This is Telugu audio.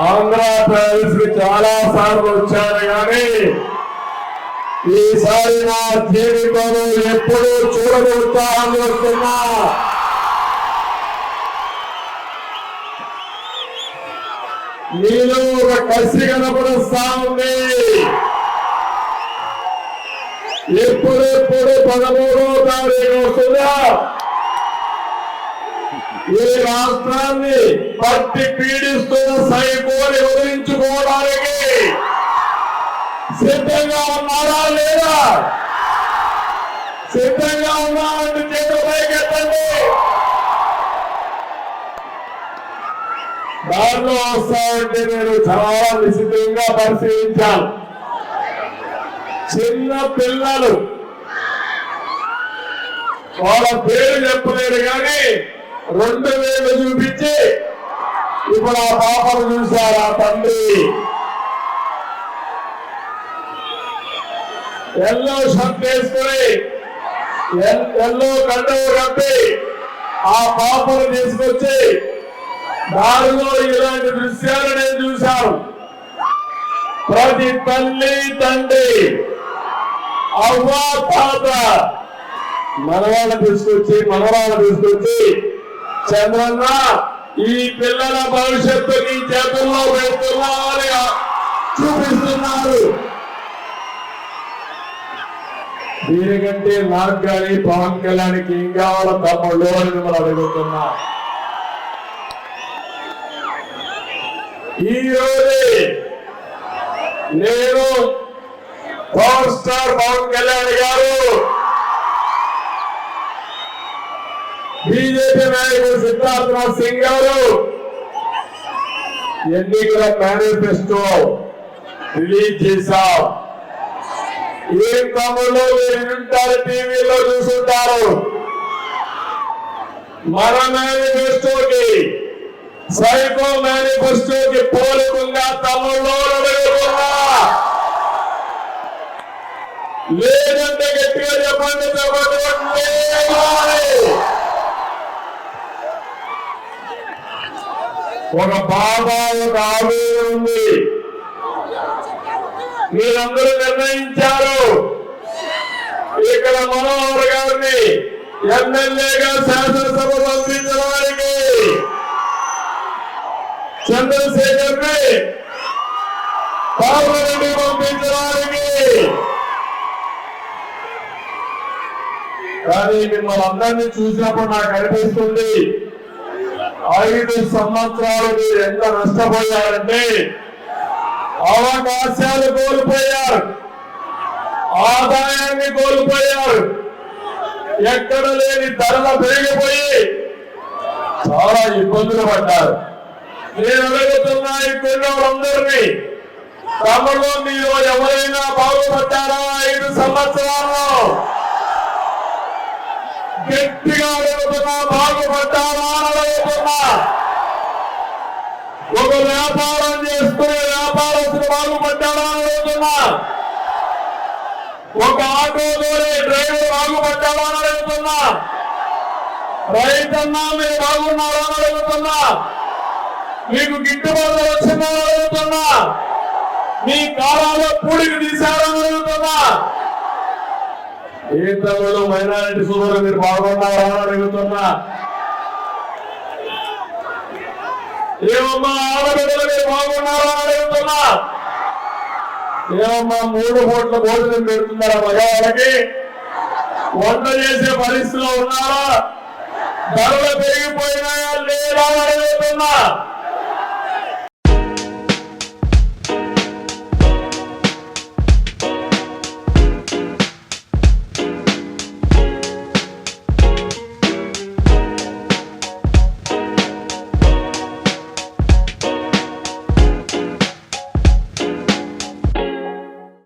ఆంధ్రప్రదేశ్కి చాలా సార్లు వచ్చాను కానీ ఈసారి నా జీవితంలో ఎప్పుడూ చూడని ఉత్సాహం వస్తున్నా. మీలో ఒక కసి కనపడుస్తా ఉంది ఎప్పుడెప్పుడు పదమూడో తారీఖు వస్తుందా? ఈ రాష్ట్రాన్ని పట్టి పీడిస్తున్న సైకోని వివరించుకోవడానికి సిద్ధంగా ఉన్నారా లేదా? సిద్ధంగా ఉన్నామంటే చేతులు పైకెత్తండి. దారిలో వస్తామంటే నేను చాలా నిశ్చితంగా పరిశీలించాను. చిన్న పిల్లలు వాళ్ళ పేరు చెప్పలేరు కానీ రెండు వేలు చూపించి. ఇప్పుడు ఆ పాపను చూశారు ఆ తండ్రి. ఎల్లో షర్ట్ వేసుకుని ఎల్లో కండవు కప్పి ఆ పాపను తీసుకొచ్చి దారిలో ఇలాంటి దృశ్యాలు నేను చూశాను. ప్రతి తల్లి తండ్రి అవ్వ తాత మనవాళ్ళ తీసుకొచ్చి మనవాళ్ళ తీసుకొచ్చి చంద్రన్న ఈ పిల్లల భవిష్యత్తు నీ చేతుల్లో పెడుతున్నామని చూపిస్తున్నారు. దీనికంటే నాకు కానీ పవన్ కళ్యాణ్కి ఏం కావాలో తమ్ముళ్ళు అని మిమ్మల్ని అడుగుతున్నా. ఈ రోజే నేను పవర్ స్టార్ పవన్ కళ్యాణ్ గారు బీజేపీ నాయకుడు సిద్ధార్థనాథ్ సింగ్ గారు. ఎన్నికల మేనిఫెస్టో రిలీజ్ చేశాం. ఏం తమ్ముళ్ళు వింటారు టీవీలో చూసుంటారు. మన మేనిఫెస్టోకి సైకో మేనిఫెస్టోకి పోలికంగా తమ్ముళ్ళు అడుగుతున్నా. లేదంటే గట్టిగా చెప్పండి చెప్పండి లేదు. ఒక బాధ ఒక ఆవేదన ఉంది. మీరందరూ నిర్ణయించారు. ఇక్కడ మనోహర్ గారిని ఎమ్మెల్యేగా శాసనసభ పంపించడానికి చంద్రశేఖర్ని పార్లమెంట్ పంపించడానికి కానీ మిమ్మల్ని అందరినీ చూసినప్పుడు నాకు అనిపిస్తుంది ఐదు సంవత్సరాలు మీరు ఎంత నష్టపోయారంటే అవకాశాలు కోల్పోయారు. ఆదాయాన్ని కోల్పోయారు. ఎక్కడ లేని ధరలు పెరిగిపోయి చాలా ఇబ్బందులు పడ్డారు. నేను అడుగుతున్నా ఇక్కడ వాళ్ళందరినీ తమలో మీరు ఎవరైనా బాగుపడ్డారా ఐదు సంవత్సరాల్లో? గట్టిగా అడుగుతున్నా బాగుపడ్డారా? ఒక వ్యాపారం చేసుకునే వ్యాపారస్తులు బాగుపడ్డాడా అని అడుగుతున్నా ఒక ఆటో దోరే డ్రైవర్ బాగుపడ్డాడా అని అడుగుతున్నా రైతన్నా మీరు బాగున్నారా అని అడుగుతున్నా మీకు గిట్టుబాటు వచ్చిందా అని అడుగుతున్నా మీ కాలాల్లో పూడికి తీశారని అడుగుతున్నా ఏ తమ్ముడు మైనారిటీ సోదరులు మీరు బాగున్నారా అని అడుగుతున్నా ఏమమ్మా ఆడబిడ్డలు మీరు బాగున్నారా అని అడుగుతున్నా. ఏమమ్మా మూడు కోట్ల భోజనం పెడుతున్నారా మగవాళ్ళకి వంట చేసే పరిస్థితిలో ఉన్నారా? ధరలు పెరిగిపోయినాయా లేదా అని అడుగుతున్నా.